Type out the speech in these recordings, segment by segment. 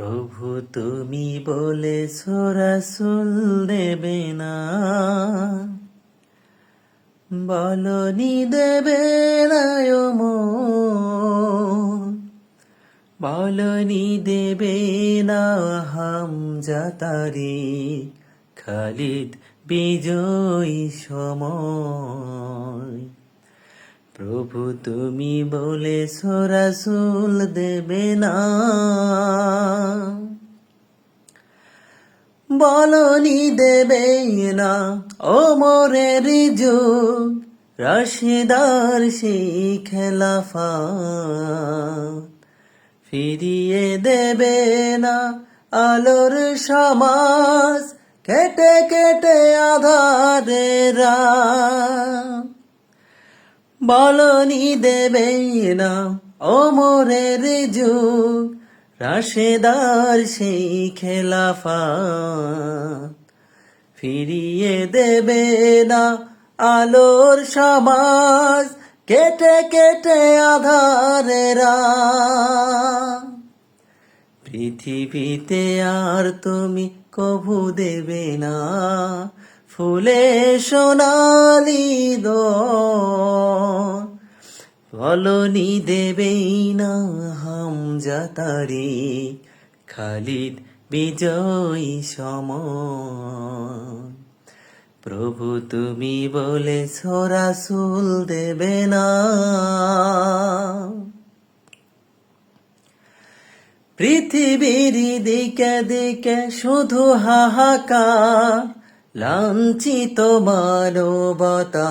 প্রভু, তুমি বলে রাসূল দেবে না। বলনি দেবে না। বলনি দেবে না হাম যাতারি খালিদ বিজয়ী সময়। প্রভু, তুমি বলে সরাসুল দেবে না। বলনি দেবে না, ও মোরের যুগ রাশিদার সেই খেলাফা ফিরিয়ে দেবে না আলোর সমাজ, কেটে কেটে আধারেরা বলনি দেবে না, ও মোরের যুগ রাশেদার সেই খেলাফা ফিরিয়ে দেবে না আলোর সমাজ। কেটে কেটে আধারেরা পৃথিবীতে আর তুমি কভু দেবে না। ফুলে সোনালি দো বলনি দেবেই না হাম যাতারি খালিদ বিজয়ী সম প্রভু তুমি বলে রাসূল দেবে না। পৃথিবীর দিকে দিকে শুধু হাহাকার, লাঞ্ছিত মানবতা।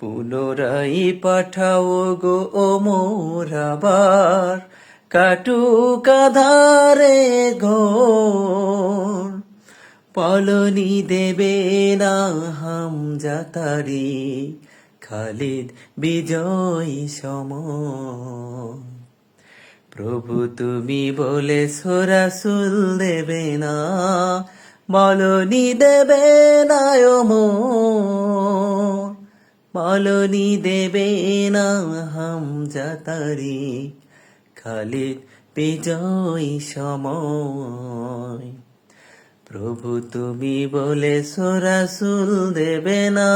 পুনরাই পাঠাও গো ও মোরাবার কাটুক আধারে ঘোর। পলনি দেবে না হাম যাতারি। খালিদ বিজয় সম প্রভু তুমি বলে রাসূল দেবে না। বলনি দেবে না বলনি দেবে না হাম যাতারি খালিদ বিজয় সময়। প্রভু তুমি বলে সরাসুল দেবে না।